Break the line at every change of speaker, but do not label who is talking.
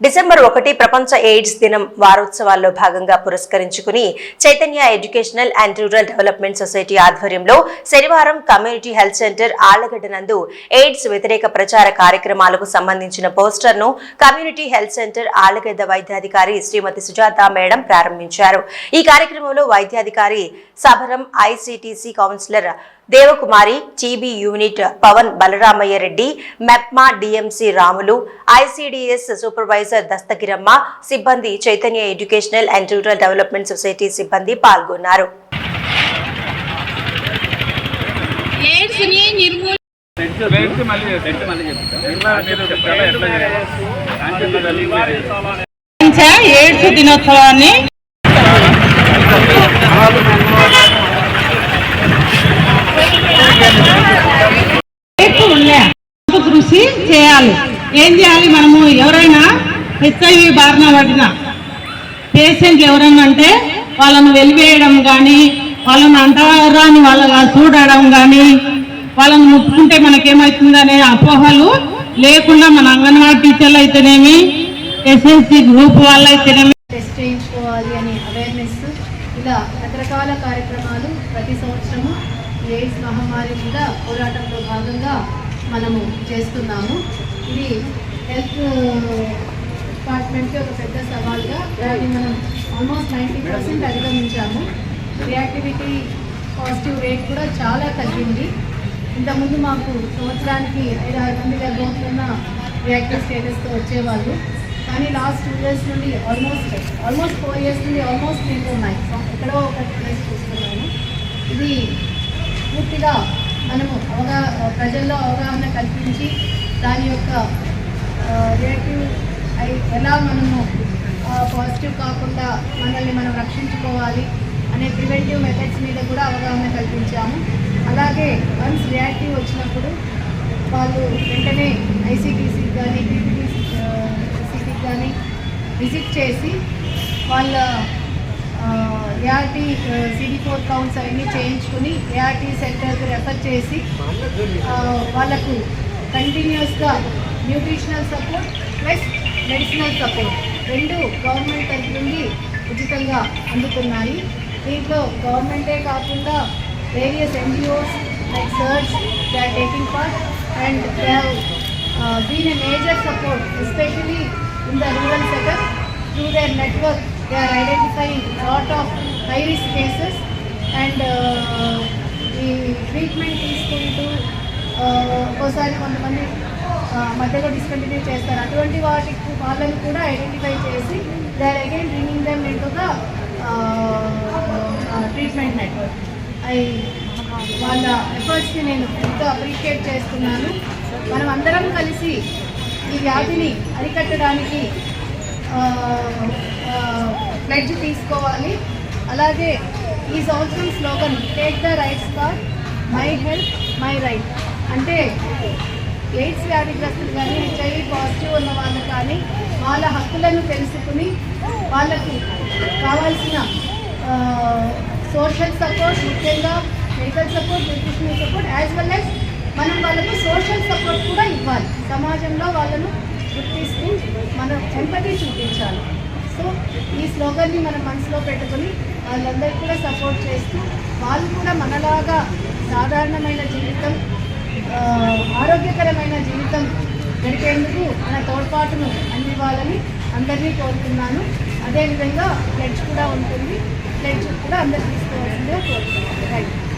December ఒకటి ప్రపంచ AIDS దినం వారోత్సవాల్లో భాగంగా పురస్కరించుకుని Chaitanya educational and rural development society ఆధ్వర్యంలో శనివారం కమ్యూనిటీ హెల్త్ సెంటర్ ఆళ్ళగడ్డ నందు ఎయిడ్స్ వ్యతిరేక ప్రచార కార్యక్రమాలకు సంబంధించిన పోస్టర్ను కమ్యూనిటీ హెల్త్ సెంటర్ ఆళ్ళగడ్డ వైద్యాధికారి శ్రీమతి సుజాత మేడం ప్రారంభించారు. ఈ కార్యక్రమంలో వైద్యాధికారి సభరం ICTC counsellor Devakumari TB unit Pavan Balaramaiah Reddy MEPMA DMC Ramulu ICDS supervisor Dastagiramma సిబ్బంది Chaitanya educational and rural development society సిబ్బంది పాల్గొన్నారు.
ఎయిడ్స్ దినోత్సవాన్ని నిర్మూల
టెంట్ మళ్ళీ టెంట్ మళ్ళీ చెప్తాం ఎట్లా మీరు చెప్తారా ఎట్లా చేయాలి కాంచెల్లో వెళ్ళి
ప్రపంచ ఎయిడ్స్ దినోత్సవాన్ని ఎయిడ్స్ ఉన్నాయి. ముందు కృషి చేయాలి. ఏం చేయాలి మనము? ఎవరైనా హెచ్ఐవి బారిన పడిన పేషెంట్లు ఎవరైనా అంటే వాళ్ళను వెలివేయడం కానీ వాళ్ళని అంటరాని వాళ్ళ చూడడం కానీ వాళ్ళని ముట్టుకుంటే మనకేమవుతుందనే అపోహలు లేకుండా మన అంగన్వాడీ టీచర్లు అయితేనేమి ఎస్ఎస్సి గ్రూప్ వాళ్ళు అయితేనేమి
టెస్ట్ చేయించుకోవాలి అనే అవేర్నెస్ ఇలా రకరకాల కార్యక్రమాలు ప్రతి సంవత్సరము ఎయిడ్స్ మహమ్మారి మీద పోరాటంలో భాగంగా మనము చేస్తున్నాము. ఇది హెల్త్ డిపార్ట్మెంట్కి ఒక పెద్ద సవాల్గా దాన్ని మనం ఆల్మోస్ట్ నైంటీ పర్సెంట్ అధిగమించాము. రియాక్టివిటీ పాజిటివ్ రేట్ కూడా చాలా తగ్గింది. ఇంతకుముందు మాకు సంవత్సరానికి ఐదు ఆరు మంది గర్భవతున్న రియాక్టివ్ స్టేటస్తో వచ్చేవాళ్ళు. కానీ లాస్ట్ టూ ఇయర్స్ నుండి ఆల్మోస్ట్ ఆల్మోస్ట్ ఫోర్ ఇయర్స్ నుండి ఆల్మోస్ట్ మీకు ఉన్నాయి. ఎక్కడో ఒక ప్లేస్ చూస్తున్నాము. ఇది పూర్తిగా మనము అవగా ప్రజల్లో అవగాహన కల్పించి దాని యొక్క రిలేటివ్ ఎలా మనము పాజిటివ్ కాకుండా మనల్ని మనం రక్షించుకోవాలి అనే ప్రివెంటివ్ మెథడ్స్ మీద కూడా అవగాహన కల్పించాము. అలాగే వన్స్ రియాక్టివ్ వచ్చినప్పుడు వాళ్ళు వెంటనే ఐసీటీసీ కానీ పీపీటీసీకి కానీ విజిట్ చేసి వాళ్ళ ఏఆర్టీ సిడి ఫోర్ కౌంట్స్ అవన్నీ చేయించుకుని ఏఆర్టీ సెంటర్కి రెఫర్ చేసి వాళ్ళకు కంటిన్యూస్గా nutritional support plus medicinal support రెండు గవర్నమెంట్ తరఫు నుండి ఉచితంగా అందుతున్నాయి. దీంట్లో గవర్నమెంటే కాకుండా various NGOs like search they are taking part and they have been a major support especially in the rural setup to their network they are identifying lot of high risk cases and uh, ఈ treatment going to uh, ఒక్కోసారి కొంతమంది మధ్యలో discontinue చేస్తారు. అటువంటి వాటికి వాళ్ళని కూడా identify చేసి they are again bringing them into the treatment network I వాళ్ళ ఎఫర్ట్స్ని నేను ఎంతో అప్రిషియేట్ చేస్తున్నాను. మనం అందరం కలిసి ఈ వ్యాధిని అరికట్టడానికి ప్లెడ్జ్ తీసుకోవాలి. అలాగే ఈ సంవత్సరం slogan take the rights far my health my right అంటే ఎయిడ్స్ వ్యాధిగ్రస్తులు కానీ హెచ్ఐవి పాజిటివ్ ఉన్న వాళ్ళు కానీ వాళ్ళ హక్కులను తెలుసుకుని వాళ్ళకి కావాల్సిన సోషల్ సపోర్ట్ ముఖ్యంగా medical support nutritional support as well as మనం వాళ్ళకు సోషల్ సపోర్ట్ కూడా ఇవ్వాలి. సమాజంలో వాళ్ళను గుర్తిస్తూ మనం ఎంపతి చూపించాలి. సో ఈ స్లోగన్ని మనం మనసులో పెట్టుకొని వాళ్ళందరికీ కూడా సపోర్ట్ చేస్తూ వాళ్ళు కూడా మనలాగా సాధారణమైన జీవితం ఆరోగ్యకరమైన జీవితం గడిపేందుకు మన తోడ్పాటును అందివ్వాలని అందరినీ కోరుతున్నాను. అదేవిధంగా ప్లెడ్జ్ కూడా ఉంటుంది. ప్లెడ్జ్ కూడా అందరు తీసుకోవాల్సిందిగా కోరుతున్నాను. Thank you